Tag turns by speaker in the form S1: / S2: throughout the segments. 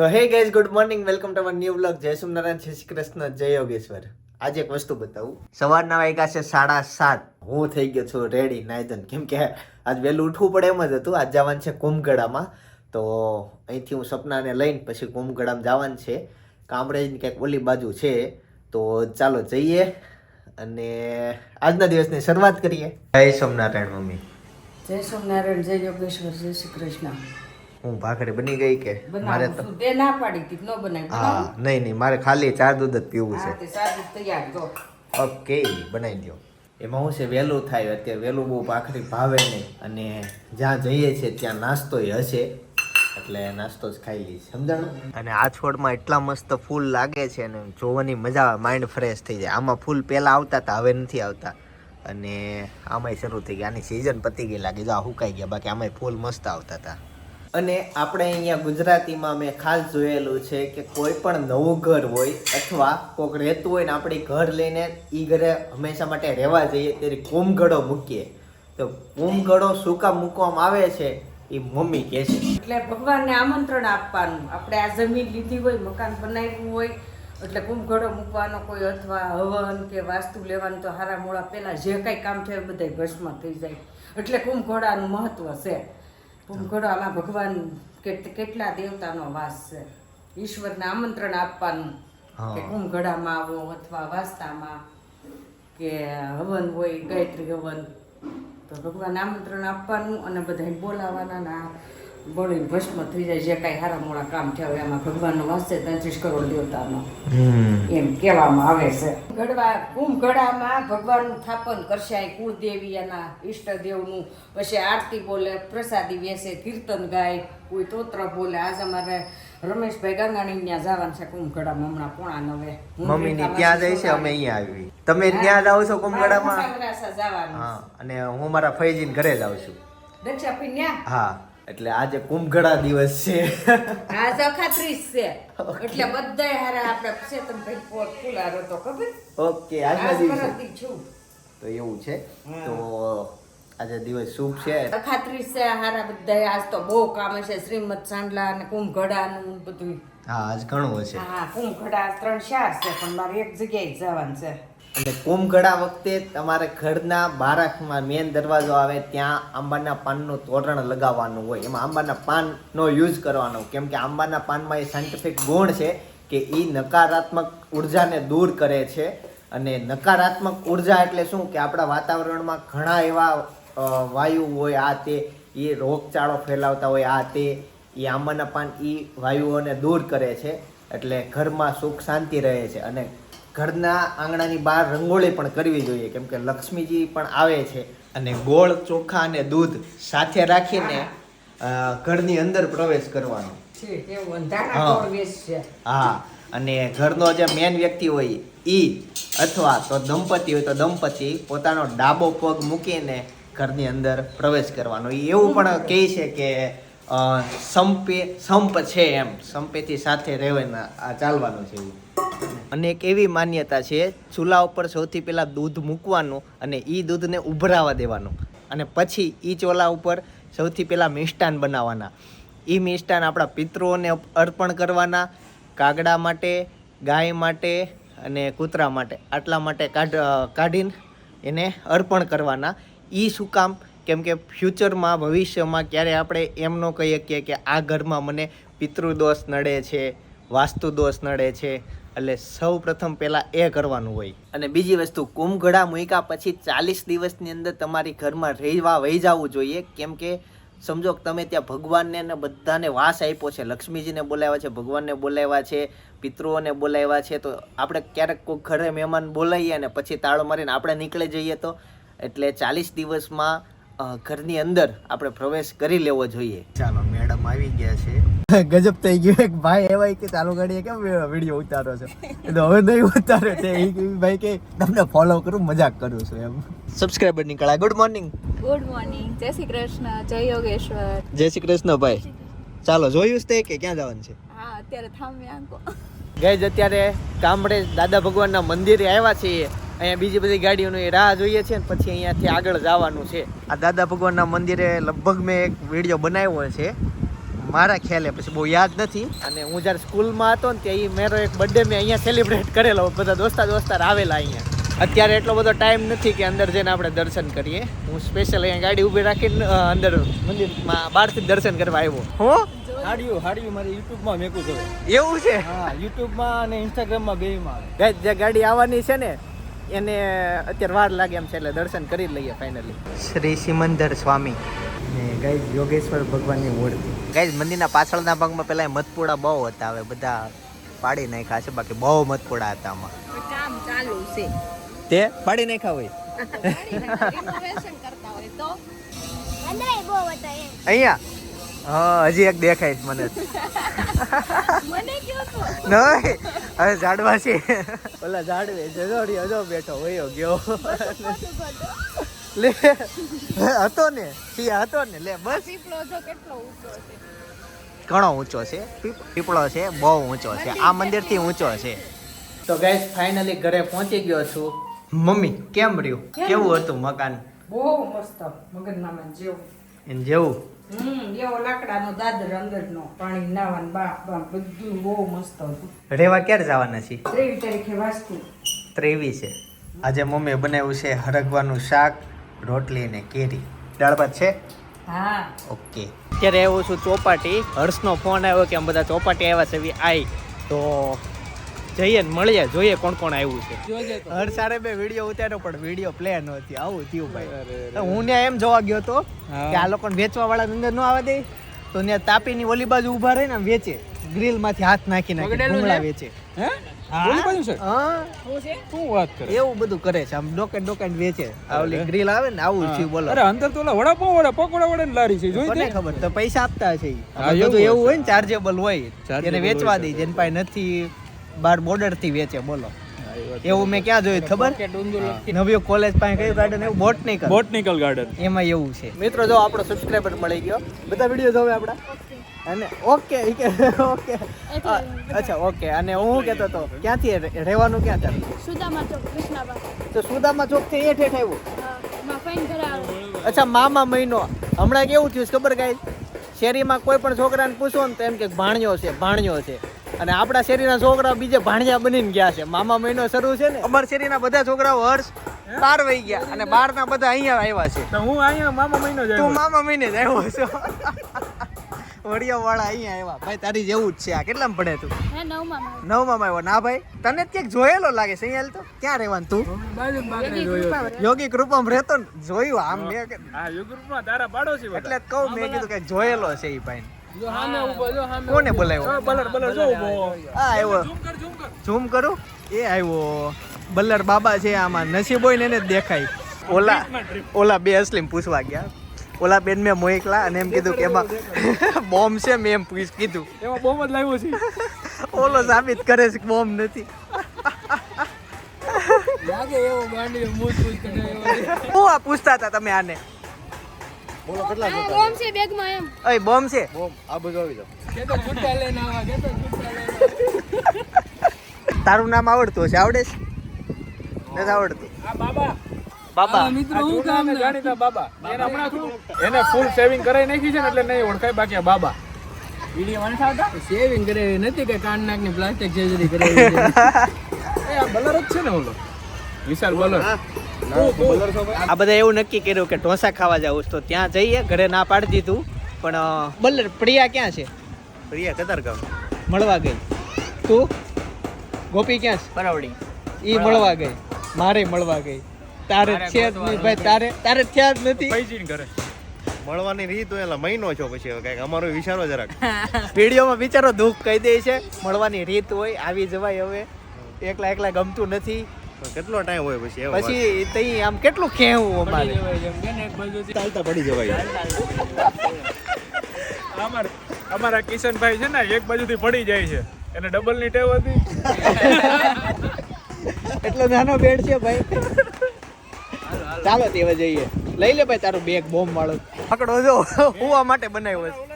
S1: તો હે guys good morning welcome to our new blog જય સોમનારાયણ શ્રી કૃષ્ણ, જય યોગેશ્વર. આજે એક વસ્તુ બતાવું. સવારના વાગ્યા છે સાડા સાત. હું થઈ ગયો છું રેડી નાયદન કેમ કે આજ વહેલું ઉઠવું પડે એમ જ હતું. આજ જવાનું છે કુંભગઢામાં તો અહીંથી હું સપનાને લઈને પછી કુંભગઢામાં જવાનું છે. કામરેજની ક્યાંક ઓલી બાજુ છે. તો ચાલો જઈએ અને આજના દિવસની શરૂઆત કરીએ. જય સોમનારાયણ મમ્મી.
S2: જય સોમનારાયણ, જય યોગેશ્વર, જય શ્રી કૃષ્ણ.
S1: હું ભાખરી બની ગઈ કે મારે તો
S2: તે ના પાડી હતી ન બનાવી.
S1: હા નહીં નહીં મારે ખાલી ચાર દૂધ જ પીવું છે.
S2: ચાર દૂધ તૈયાર જો
S1: ઓકે બનાવી દો એમાં હું છે વહેલું થાય અત્યારે વહેલું બહુ ભાખરી ભાવે નહીં. અને જ્યાં જઈએ છીએ ત્યાં નાસ્તો હશે. એટલે નાસ્તો જ ખાઈ લઈશ સમજાણું? અને આ છોડમાં એટલા મસ્ત ફૂલ લાગે છે અને જોવાની મજા આવે માઇન્ડ ફ્રેશ થઈ જાય. આમાં ફૂલ પહેલાં આવતા હતા હવે નથી આવતા. અને આમાંય શરૂ થઈ ગયા. આની સિઝન પતી ગઈ લાગે. જો આ હુકાઈ ગયા બાકી આમાંય ફૂલ મસ્ત આવતા હતા. અને આપણે અહીંયા ગુજરાતીમાં મેં ખાસ જોયેલું છે કે કોઈ પણ નવું ઘર હોય અથવા કોઈક રહેતું હોય ને આપણે ઘર લઈને એ ઘરે હંમેશા માટે રહેવા જઈએ ત્યારે કુમગળો મૂકીએ. તો કુમગળો શું કામ મૂકવામાં આવે છે? એ મમ્મી કહે છે.
S2: એટલે ભગવાનને આમંત્રણ આપવાનું. આપણે આ જમીન લીધી હોય, મકાન બનાવ્યું હોય, એટલે કુંભઘડો મૂકવાનો કોઈ અથવા હવન કે વાસ્તુ લેવાનું તો હારા મોળા પહેલાં જે કાંઈ કામ એ બધાય ભસ્મ થઈ જાય. એટલે કુંભઘોડાનું મહત્વ છે. કુંભઘોડામાં ભગવાન કેટ- કેટલા દેવતાનો વાસ છે ઈશ્વરને આમંત્રણ આપવાનું. કે કુંભઘડામાં આવો અથવા વાસ્તામાં કે હવન હોય ગાયત્રી હવન તો ભગવાન આમંત્રણ આપવાનું અને બધાને બોલાવવાના ના ભસ્મ થઈ જાય જે કાંઈ હારા મોડા કામ થયા હોય એમાં ભગવાનનો વાસ છે ત્રીસ કરોડ દેવતાનો. એમ કહેવામાં આવે છે. ગઢવા કુંભગઢામાં ભગવાનનું સ્થાપન કરશે કુળદેવી એના ઈષ્ટદેવનું. પછી આરતી બોલે પ્રસાદી વેસે કીર્તન ગાય કોઈ તોત્ર બોલે. આજ અમારે રમેશભાઈ ગંગાણી ત્યાં જવાનું છે કુંભગઢામાં હમણાં પોણા નવે.
S1: મમ્મી ની ત્યાં જાય છે અમે અહીંયા આવી તમે ત્યાં જાઓ છો કુંભગઢામાં?
S2: જવાનું.
S1: અને હું મારા ફૈજીન ઘરે જાઉં છું
S2: દક્ષા
S1: હા. એટલે આજે કુંભઘડા દિવસ છે.
S2: આ અખાત્રીસ છે. એટલે બધાય હારા આપણે ચેતનભાઈ પોટ ફુલારો તો ખબર?
S1: ઓકે આજના દિવસે.
S2: છું.
S1: તો એવું છે. તો આજે દિવસ શુભ છે.
S2: અખાત્રીસ છે હારા બધાય. આજ તો બહુ કામ હશે. શ્રીમદ સાંડલા અને કુંભઘડાનું બધું
S1: હા આજ ઘણું હશે.
S2: હા કુંભઘડા ત્રણ ચાર છે પણ મારે એક જગ્યાએ જવાનું છે.
S1: અને કુંભગઢા વખતે તમારે ઘરના બારાખમાં મેન દરવાજો આવે ત્યાં આંબાના પાનનું તોરણ લગાવવાનું હોય. એમાં આંબાના પાનનો યુઝ કરવાનો. કેમ કે આંબાના પાનમાં એ સાયન્ટિફિક ગુણ છે કે એ નકારાત્મક ઉર્જાને દૂર કરે છે. અને નકારાત્મક ઊર્જા એટલે શું? કે આપણા વાતાવરણમાં ઘણા એવા વાયુ હોય, આ તે એ રોગચાળો ફેલાવતા હોય, આ તે એ આંબાના પાન એ વાયુઓને દૂર કરે છે. એટલે ઘરમાં સુખ શાંતિ રહે છે. અને ઘરના આંગણાની બહાર રંગોળી પણ કરવી જોઈએ. કેમ કે લક્ષ્મીજી પણ આવે છે. અને ગોળ ચોખા અને દૂધ સાથે રાખીને ઘરની અંદર પ્રવેશ કરવાનો. હા. અને ઘરનો જે મેન વ્યક્તિ હોય ઈ અથવા તો દંપતી હોય તો દંપતી પોતાનો ડાબો પગ મૂકીને ઘરની અંદર પ્રવેશ કરવાનો. એવું પણ કહે છે કે સંપે સંપ છે એમ. સંપેથી સાથે રહેવાના આ ચાલવાનું છે એવું. અને એક એવી માન્યતા છે, ચૂલા ઉપર સૌથી પહેલાં દૂધ મૂકવાનું અને એ દૂધને ઉભરાવા દેવાનું. અને પછી એ ચોલા ઉપર સૌથી પહેલાં મિષ્ટાન બનાવવાના. એ મિષ્ટાન આપણા પિતૃઓને અર્પણ કરવાના, કાગડા માટે, ગાય માટે અને કૂતરા માટે. આટલા માટે કાઢ કાઢીને એને અર્પણ કરવાના. એ શું કામ? કેમ કે ફ્યુચરમાં, ભવિષ્યમાં ક્યારે આપણે એમ ન શકીએ કે આ ઘરમાં મને પિતૃદોષ નડે છે વાસ્તુ દોષ નડે છે એટલે સૌ પ્રથમ પહેલાં એ કરવાનું હોય. અને બીજી વસ્તુ કુંભઘડા મૂક્યા પછી ચાલીસ દિવસની અંદર તમારી ઘરમાં રહેવા વહી જવું જોઈએ. કેમ કે સમજો કે તમે ત્યાં ભગવાનને ને બધાને વાસ આપ્યો છે. લક્ષ્મીજીને બોલાવ્યા છે ભગવાનને બોલાવ્યા છે પિતૃઓને બોલાવ્યા છે. તો આપણે ક્યારેક કોઈ ઘરે મહેમાન બોલાવીએ ને પછી તાળો મારીને આપણે નીકળી જઈએ તો એટલે ચાલીસ દિવસમાં ઘરની અંદર આપણે પ્રવેશ કરી લેવો જોઈએ. ચાલો મેડમ આવી ગયા છે. ગજબ થઈ ગયું. એક ભાઈ એવાય કે ચાલુ ગાડીએ કેમ વીડિયો ઉતારો છે? એટલે તો હવે નહીં ઉતારે છે એ ભાઈ કે તમને ફોલો કરું મજાક કરું છું. એમ. સબસ્ક્રાઇબર કળા ગુડ મોર્નિંગ
S3: ગુડ મોર્નિંગ જય શ્રી કૃષ્ણ. જય યોગેશ્વર.
S1: જય શ્રી કૃષ્ણ ભાઈ. ચાલો જોયું છે તે કે ક્યાં જવાનું છે?
S3: હા અત્યારે થામ્યા આંકો
S1: ગઈજ અત્યારે કામડે દાદા ભગવાનના મંદિરે આવ્યા છીએ. અહીંયા બીજી બધી ગાડીઓની રાહ જોઈએ છે ને પછી અહીંયાથી આગળ જવાનું છે. આ દાદા ભગવાનના મંદિરે લગભગ મેં એક વીડિયો બનાવ્યો છે. મારા ખ્યાલે પછી બહુ યાદ નથી. અને હું જ્યારે સ્કૂલમાં હતો ને ત્યાં મેરો મારો એક બર્થડે મેં અહીંયા સેલિબ્રેટ કરેલો. બધા દોસ્તા દોસ્તાર આવેલા અહીંયા. અત્યારે એટલો બધો ટાઈમ નથી કે અંદર જઈને આપણે દર્શન કરીએ. હું સ્પેશિયલ અહીંયા ગાડી ઊભી રાખીને અંદર મંદિરમાં બહારથી જ દર્શન કરવા આવ્યો. હું?
S4: હાડિયું હાડિયું મારે યુટ્યુબમાં મેકું છે
S1: એવું છે?
S4: હા યુટ્યુબમાં અને ઇન્સ્ટાગ્રામમાં બેમાં
S1: આવે જે ગાડી આવવાની છે ને એને અત્યારે વાર લાગે એમ છે એટલે દર્શન કરી જ લઈએ ફાઇનલી શ્રી સિમંદર સ્વામી. ને ગાઈસ યોગેશ્વર ભગવાનની મૂર્તિ. ગાઈઝ મંદિરના પાછળના ભાગમાં પેલા મતપોડા બહુ હતા હવે બધા પાડી નાખ્યા છે બાકી બહુ મતપોડા હતા આમાં.
S3: કામ ચાલુ છે.
S1: તે પાડી નાખ્યા હોય?
S3: રિનોવેશન કરતા હોય તો?
S1: અહીંયા? હા હજી એક દેખાય છે મને.
S3: મને કયો તો?
S1: નહીં હવે ઝાડવા છે. ઓલા ઝાડવે જજોડી હજો બેઠો વયો ગયો. લે. હતો ને. સિંહ હતો ને? લે બસ.
S3: પીપળો જો કેટલો ઊંચો છે.
S1: ઘણો ઊંચો છે. પીપ- પીપળો છે બહુ ઊંચો છે. આ મંદિરથી ઊંચો છે. તો ગાઈસ ફાઇનલી ઘરે પહોંચી ગયો છું. મમ્મી કેમ રહ્યું? કેવું હતું મકાન?
S2: બહુ મસ્ત. મગજનામાં જેવું.
S1: એને જેવું?
S2: હમ એવો લાકડાનો દાદર અંદરનો પાણી નાવાનું બા બા બધું બહુ મસ્ત હતું.
S1: રેવા ક્યારે જવાના છીએ?
S2: ત્રેવીસ તારીખે વાસ્તુ.
S1: ત્રેવીસ. છે આજે મમ્મીએ બનાવ્યું છે હરગવાનું શાક. રોટલી ને કેરી. દાળ ભાત છે?
S2: હા.
S1: ઓકે. અત્યારે આવ્યો છું ચોપાટી. હર્ષનો ફોન આવ્યો કે આમ બધા ચોપાટી આવ્યા છે આઈ. તો જઈએ ને મળીએ જોઈએ કોણ કોણ આવ્યું છે. હર્ષ સારે બે વીડિયો ઉતાર્યો પણ વીડિયો પ્લે નહોતી આવું થયું ભાઈ. હું ત્યાં એમ જોવા ગયો તો કે આ લોકોને વેચવા વાળા અંદર ન આવવા દે. તો ત્યાં તાપીની ઓલી બાજુ ઊભા રહીને ને વેચે. ગ્રીલમાંથી હાથ નાખી નાખી વેચે.
S4: હે? ઓલી બાજુ છે?
S1: હા.
S4: શું વાત કરે?
S1: એવું બધું કરે છે. આમ ડોકે ડોકે વેચે. આ ઓલી ગ્રીલ આવે ને આવું છે બોલો.
S4: અરે અંદર તો ઓલા વડાપાવ વડા પકોડા વાળાની લારી છે જોઈ તે?
S1: ખબર? તો પૈસા આપતા છે. બધું
S4: એવું
S1: હોય ને ચાર્જેબલ હોય. એને વેચવા દે જેન પાસે નથી બાર બોર્ડરથી વેચે બોલો. એવું મેં ક્યાં જોયું ખબર? નવી કોલેજ પાસે કયું ગાર્ડન એવું બોટનિકલ
S4: બોટનિકલ ગાર્ડન
S1: એમાં એવું છે. મિત્રો જો આપણો સબસ્ક્રાઇબર મળી ગયો. બધા વીડિયો જોવે આપણા? અને ઓકે ઓકે. અચ્છા ઓકે. અને હું શું કહેતો હતો? ક્યાંથી રહેવાનું ક્યાં ચાલે
S3: સુદામા ચોક કૃષ્ણાબા
S1: તો સુદામા ચોકથી એ ઠેઠ આવ્યું? અચ્છા મામા મહિનો. હમણાં કેવું થયું ખબર ગાય શેરીમાં કોઈ પણ છોકરાને પૂછો ને તો એમ કે ભાણ્યો છે ભાણ્યો છે. અને આપણા શેરીના છોકરા બીજે ભાણિયા બનીને ગયા છે. મામા મહિનો શરૂ છે ને. અમારા શેરીના બધા છોકરાઓ હર્ષ બાર વહી ગયા અને બારના બધા અહીંયા આવ્યા છે.
S4: તો હું અહીંયા મામા મહિનો જ
S1: તું મામા મહિને જ આવ્યો છો. વડિયા વાળા અહીંયા આવ્યા. ભાઈ તારી જેવું જ છે આ. કેટલામાં પડે તું?
S3: હે નવમાં
S1: આવ્યો. ના ભાઈ તને જ ક્યાંક જોયેલો લાગે છે અહીંયા તો? ક્યાં રહેવાનું તું? યોગી કૃપામાં રહેતો. ને? જોયું આમ મેં એટલે કહું મેં કીધું કે જોયેલો છે એ ભાઈ કોને બોલાવ્યો?
S4: બલર બલર જો ઊભો.
S1: આ આવ્યો.
S4: ઝૂમ કર ઝૂમ કર.
S1: ઝૂમ કરું? એ આવ્યો. બલર બાબા છે આમાં. નસીબ હોય ને એને દેખાય. ઓલા ઓલા બે અસલીમ પૂછવા ગયા. ઓલા બેન મેં મોકલા અને એમ કીધું કે એમાં બોમ્બ છે મેં એમ પૂછ કીધું.
S4: એમાં બોમ્બ જ લાવ્યો છે.
S1: ઓલો સાબિત કરે છે કે બોમ્બ નથી.
S4: લાગે એવો ગાંડી મૂજ મૂજ કરે એવો
S1: હું આ પૂછતા હતા તમે આને?
S3: બોમ છે બેગમાં એમ.
S1: અય બોમ્બ છે.
S4: કે તો ગુટ્ટા લઈને આવા કે તો ગુટ્ટા લઈને
S1: તારું નામ આવડતું હશે આવડે છે? નથી આવડતું.
S4: આ બાબા.
S1: બાબા.
S4: આ મિત્રો હું કામ જાણીતા બાબા. એને હમણાં એને ફૂલ સેવિંગ કરાઈ નાખી છે ને એટલે નહીં ઓળખાય બાકી બાબા. વીડિયો સેવિંગ કરે નથી કે કાન નાકની પ્લાસ્ટિક સર્જરી કરે એ આ બલર જ છે ને ઓલો. વિશાલ બોલર
S1: આ બધા એવું નક્કી કર્યું કે ઢોસા ખાવા જવું તો ત્યાં જઈએ ઘરે ના પાડી દીધું પણ બોલર પ્રિયા ક્યાં છે? પ્રિયા કતારગામ. મળવા ગઈ. તું? ગોપી ક્યાં છે? પરાવડી. ઈ મળવા ગઈ. મારે મળવા ગઈ. તારે છે જ નહીં ભાઈ તારે તારે થયા જ નથી.
S4: પૈસી ઘરે.
S5: મળવાની રીત એટલે મહિનો છો પછી હવે કંઈક અમારો વિચારો જરાક.
S1: વિડીયોમાં વિચારો દુઃખ કહી દે છે. મળવાની રીત હોય આવી જવાય હવે. એકલા એકલા ગમતું નથી.
S5: કેટલો ટાઈમ હોય પછી
S1: પછી તઈ આમ કેટલું કહેવું અમારે?
S5: ચાલતા પડી જવાય.
S4: અમાર અમારા કિશનભાઈ છે ને એક બાજુથી પડી જાય છે. એને ડબલની ટેવ હતી.
S1: એટલો નાનો બેડ છે ભાઈ. ચાલો તેવા જઈએ. લઈ લે ભાઈ તારું બેગ બોમ્બ વાળો. પકડો જો. હુવા માટે બનાવ્યો છે.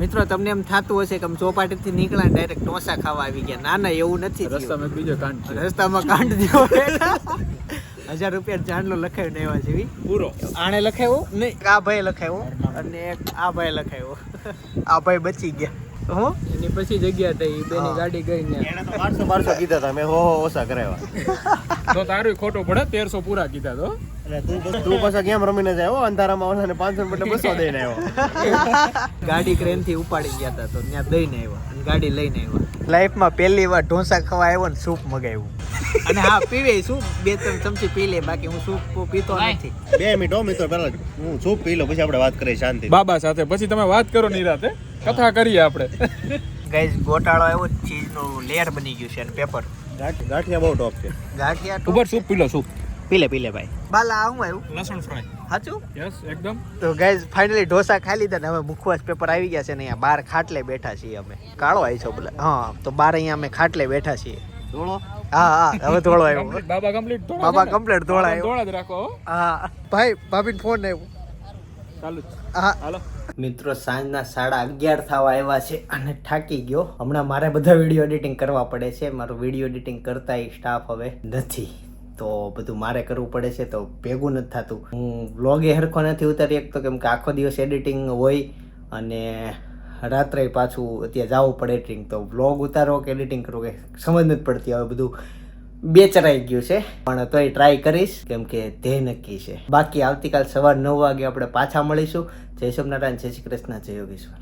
S1: મિત્રો તમને એમ થતું હશે કે આમ ચોપાટીથી નીકળ્યા ડાયરેક્ટ ઢોસા ખાવા આવી ગયા. ના ના એવું નથી.
S4: રસ્તામાં બીજો કાંડ
S1: રસ્તામાં કાંડ હજાર રૂપિયા ચાંદલો લખાયો ને એવા જેવી
S4: પૂરો.
S1: આણે લખાયો? નહીં. આ ભાઈ લખાયો. અને એક આ ભાઈ લખાયો. આ ભાઈ બચી ગયા. હું?
S4: એની પછી જગ્યા થઈ બેની ગાડી ગઈ ને
S5: એને તો કીધા હતા મેં હો કરાવ્યા
S4: તો તારું ખોટો પડે તેરસો પૂરા કીધા તો
S5: તું પછી- ગેમ રમીને જાય? હો અંધારામાં ઓલાને પાંચસો બદલે બસો દઈને આવ્યો.
S1: ગાડી ક્રેનથી ઉપાડી ગયા હતા તો ત્યાં દઈને આવ્યો અને ગાડી લઈને આવ્યો. લાઈફમાં પહેલી વાર ઢોસા ખાવા આવ્યો ને સૂપ મગાવ્યું. અને હા પીવે સૂપ બે ત્રણ ચમચી પી લે બાકી હું સૂપ પીતો નથી.
S5: બે મિનિટ હો મિત્રો પહેલા હું સૂપ પી લો પછી આપણે વાત કરીએ શાંતિ
S4: બાબા સાથે. પછી તમે વાત કરો નિરાતે. કથા કરીએ આપણે.
S1: ગાઈઝ ગોટાળો આવ્યો ચીઝનું લેયર બની ગયું છે અને પેપર
S5: ગાંઠિયા બહુ ટોપ છે.
S1: ગાંઠિયા
S4: ઉપર સૂપ પી લો સૂપ.
S1: પી લે પી લે ભાઈ. બાલા હું આવ્યું?
S4: લસણ ફ્રાય
S1: સાચું
S4: યસ એકદમ.
S1: તો ગાઈઝ ફાઇનલી ઢોસા ખાઈ લીધા ને હવે મુખવાસ પેપર આવી ગયા છે ને અહીંયા બાર ખાટલે બેઠા છીએ અમે. કાળો આવી છો બોલે હા તો બાર અહીંયા અમે ખાટલે બેઠા છીએ.
S5: ધોળો?
S1: હા હા હવે થોડો આવ્યો.
S4: બાબા કમ્પ્લીટ ધોળા
S1: બાબા
S4: છે ને?
S1: complete ધોળા
S4: બાબા
S1: આવ્યો.
S4: ધોળા જ રાખો હા.
S1: ભાઈ ભાભીને ફોન આવ્યો
S4: ચાલુ
S1: હા.
S4: હાલો.
S1: મિત્રો સાંજના સાડા અગિયાર થવા આવ્યા છે અને થાકી ગયો. હમણાં મારે બધા વીડિયો એડિટિંગ કરવા પડે છે. મારું વીડિયો એડિટિંગ કરતા સ્ટાફ હવે નથી. તો બધું મારે કરવું પડે છે તો ભેગું નથી થતું. હું વ્લોગે હરખો નથી ઉતારી શકતો, કેમ કે આખો દિવસ એડિટિંગ હોય અને રાત્રે પાછું અત્યારે જવું પડે એડિટિંગ તો વ્લોગ ઉતારો કે એડિટિંગ કરવું કે સમજ નથી પડતી. હવે બધું બેચરાઈ ગયું છે. પણ તોય ટ્રાય કરીશ, કેમ કે ધ્યેય નક્કી છે. બાકી આવતીકાલ સવાર નવ વાગે આપણે પાછા મળીશું. જય સોમનારાયણ, જય શ્રી કૃષ્ણ, જય યોગેશ્વર.